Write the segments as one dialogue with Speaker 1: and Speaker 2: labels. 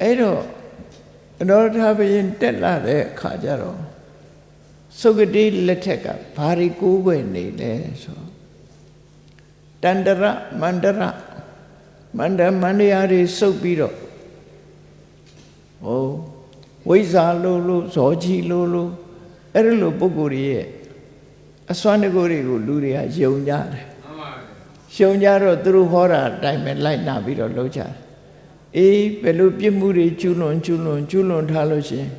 Speaker 1: အဲ့တော့အနောထဘယင်တက်လာတဲ့အခါကျတော့သုဂတိလက်ထက်ကဘာရီကိုးွယ်နေလဲဆိုတန္တရမန္တရမန္တမန္တရာတွေစုပ်ပြီးတော့ဟိုဝိဇ္ဇာလို့လို့ဇောကြီးလို့လို့အဲ့ဒီလိုပုဂ္ဂိုလ်တွေရဲ့အစွမ်းတကူတွေကိုလူတွေကယုံကြတယ်ယုံကြတော့သူတို့ဟောတာအတိုင်းပဲလိုက်နာပြီးတော့လုပ်ကြတယ် အေးဘယ်လိုပြစ်မှုတွေကျူးလွန်ကျူးလွန်ကျူးလွန်ထားလို့ရှိရင်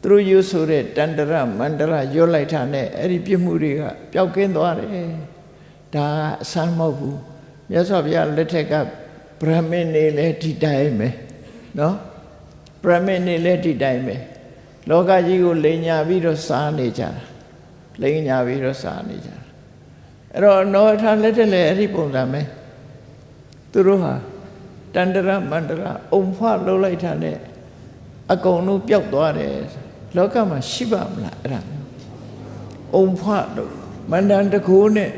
Speaker 1: သူတို့ရွဆိုတဲ့တန္တရမန္တရရွလိုက်တာနဲ့အဲ့ဒီပြစ်မှုတွေကပျောက်ကင်းသွားတယ်ဒါအဆန်းမဟုတ်ဘူးမြတ်စွာဘုရားလက်ထက်ကဗြဟ္မင်းနေလဲဒီတိုင်းပဲနော်ဗြဟ္မင်းနေလဲဒီတိုင်းပဲလောကကြီးကိုလိန်ညာပြီးတော့စားနေကြတာလိန်ညာပြီးတော့စားနေကြတာအဲ့တော့နောထလက်ထက်လည်းအဲ့ဒီပုံစံပဲသူတို့ဟာ တန္တရမန္တရအုံဖွလှုပ်လိုက်တာနဲ့အကုန်လုံးပျောက်သွားတယ်လောကမှာရှိပါမလားအဲ့ဒါမျိုးအုံဖွလို့မန္တန်တကူနဲ့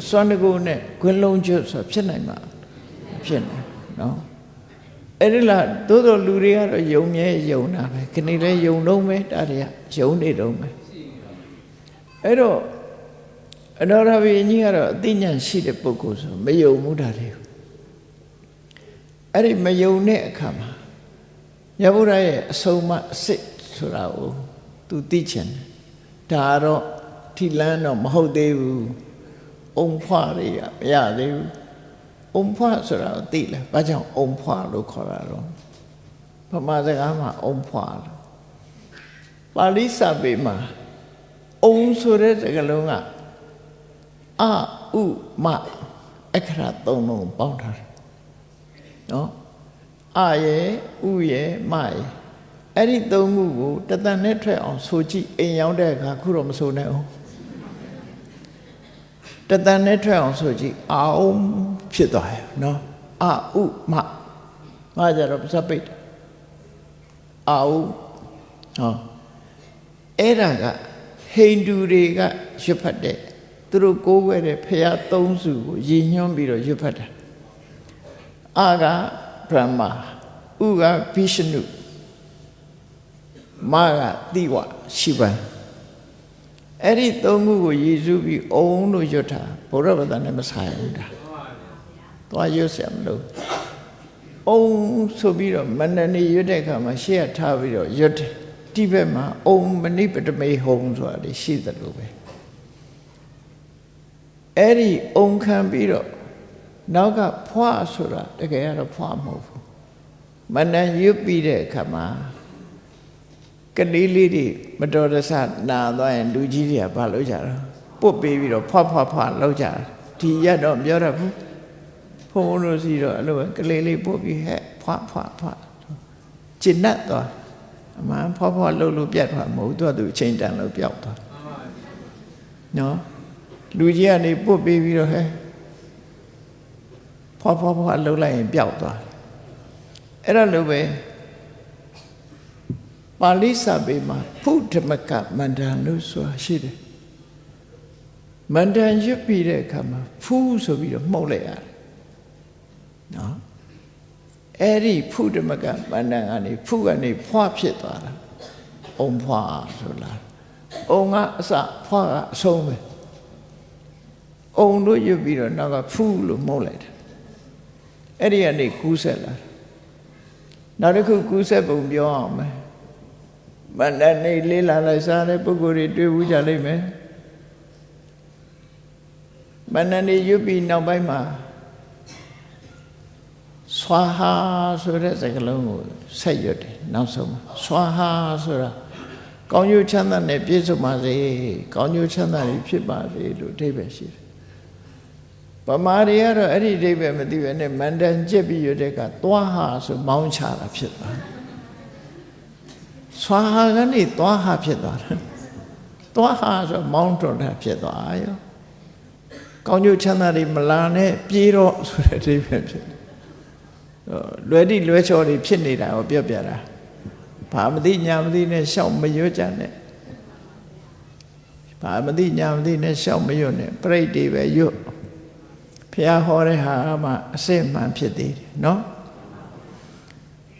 Speaker 1: အစွမ်းတကူနဲ့ခွင်းလုံးကျွတ်ဆိုဖြစ်နိုင်မှာမဖြစ်နိုင်နော်အဲ့ဒီလားသို့တော်လူတွေကတော့ယုံမြဲယုံတာပဲခဏလေးယုံတော့မယ်တာတွေကယုံနေတော့မယ်အဲ့တော့အနောရဘိကြီးကတော့အသိဉာဏ်ရှိတဲ့ပုဂ္ဂိုလ်ဆိုမယုံမှုတာတွေကို အဲ့ဒီမယုံတဲ့အခါမှာမြတ်ဗုဒ္ဓရဲ့အဆုံးအမအစစ်ဆိုတာကိုသူသိချင်တယ်ဒါတော့ထိလန်းတော့မဟုတ်သေးဘူးအုံဖွားတွေကမရသေးဘူးအုံဖွားဆိုတာကိုသိလဲဘာကြောင့်အုံဖွားလို့ခေါ်တာတော့ဗမာစကားမှာအုံဖွားလို့ပါဠိစာပေမှာအုံဆိုတဲ့စကားလုံးကအဥမအခရာသုံးလုံးပေါင်းထားတယ် နော်အရဲ့ဥရဲ့မရဲ့အဲ့ဒီသုံးခုကိုတသန်နဲ့ထွက်အောင်ဆိုကြည့်အိမ်ရောက်တဲ့အခါခုတော့မဆိုနဲ့အောင်တသန်နဲ့ထွက်အောင်ဆိုကြည့်အောင်ဖြစ်သွားရဲ့နော်အဥမမကြတော့ပစပိတ်အာဥဟောအဲ့ဒါကဟိန္ဒူတွေကရွတ်ဖတ်တဲ့သူတို့ကိုးကွယ်တဲ့ဖရာသုံးစုကိုရည်ညွှန်းပြီးတော့ရွတ်ဖတ်တာ အာကဗြဟ္မာဥကဗိရှနုမကတိဝရှိပံအဲ့ဒီသုံးခုကိုယေရှုပြီးအုံလို့ရွတ်တာဘုရားဗဒနဲ့မဆိုင်ဘူးဒါသွားရွတ်ဆရာမလို့အုံဆိုပြီးတော့မန္တနေရွတ်တဲ့အခါမှာရှေ့ကထားပြီးတော့ရွတ်တယ်တိဘက်မှာအုံမနိပတမေဟုံဆိုတာရှိသလိုပဲအဲ့ဒီအုံခံပြီးတော့ နောက်ကဖွာဆိုတာတကယ်ကတော့ဖွာမဟုတ်ဘူးမနန်ရွတ်ပြီးတဲ့အခါမှာကလေးလေးတွေမတော်တဆနာသွားရင်လူကြီးတွေကဘာလုပ်ကြတာပုတ်ပေးပြီးတော့ဖွာဖွာဖွာလောက်ကြတာဒီရက်တော့ပြောရဘူးဖုန်းလို့စီတော့အဲ့လိုပဲကလေးလေးပုတ်ပြီးဟဲ့ဖွာဖွာဖွာကျဉ်တ်သွားအမှန်ဖွာဖွာလှုပ်လို့ပြတ်သွားမဟုတ်သူကသူအချိန်တန်လို့ပျောက်သွားနော်လူကြီးကနေပုတ်ပေးပြီးတော့ဟဲ့ ဖွာဖွာဖွာလှုပ်လိုက်ရင်ပျောက်သွားအဲ့ဒါလိုပဲပါဠိစာပေမှာဖုဓမ္မကမန္တန်လို့ဆိုတာရှိတယ်မန္တန်ရွတ်ပြီးတဲ့အခါမှာဖူးဆိုပြီးတော့မှုတ်လိုက်ရတယ်နော်အဲ့ဒီဖုဓမ္မကမန္တန်ကနေဖုကနေဖွာဖြစ်သွားတာအုံဖွာဆိုလားအုံကအစဖွာကအဆုံးပဲအုံတို့ရွတ်ပြီးတော့နောက်ကဖူးလို့မှုတ်လိုက်တယ် အဲ့ဒီကနေကူးဆက်လာနောက်တစ်ခုကူးဆက်ပုံပြောအောင်မယ်မန္တနေလေးလာလိုက်စားတဲ့ပုဂ္ဂိုလ်တွေတွေ့ဘူးကြလိမ့်မယ်မန္တနေရွတ်ပြီးနောက်ပိုင်းမှာဆွာဟာဆိုတဲ့စကားလုံးကိုဆက်ရွတ်တယ်နောက်ဆုံးမှာဆွာဟာဆိုတာကောင်းကျိုးချမ်းသာနဲ့ပြည့်စုံပါစေကောင်းကျိုးချမ်းသာတွေဖြစ်ပါစေလို့အဓိပ္ပာယ်ရှိတယ် ဗမာတွေကတော့အဲ့ဒီအဓိပ္ပာယ်မသိဘဲနဲ့မန္တန်ကျက်ပြီးရွတ်တဲ့ကသွားဟာဆိုမောင်းချတာဖြစ်သွားတယ်ဆွာဟာကနေသွားဟာဖြစ်သွားတယ်သွားဟာဆိုမောင်းတွန်တာဖြစ်သွားရောကောင်းကျိုးချမ်းသာတွေမလာနဲ့ပြေးတော့ဆိုတဲ့အဓိပ္ပာယ်ဖြစ်တယ်လွယ်တိလွယ်ချော်တွေဖြစ်နေတာကိုပြောပြတာဘာမသိညာမသိနဲ့ရှောက်မရွတ်ကြနဲ့ဘာမသိညာမသိနဲ့ရှောက်မရွတ်နဲ့ပြိတ်တွေပဲရွတ် ဖះဟောတဲ့ဟာမှအစစ်မှန်ဖြစ်သေးတယ်နော်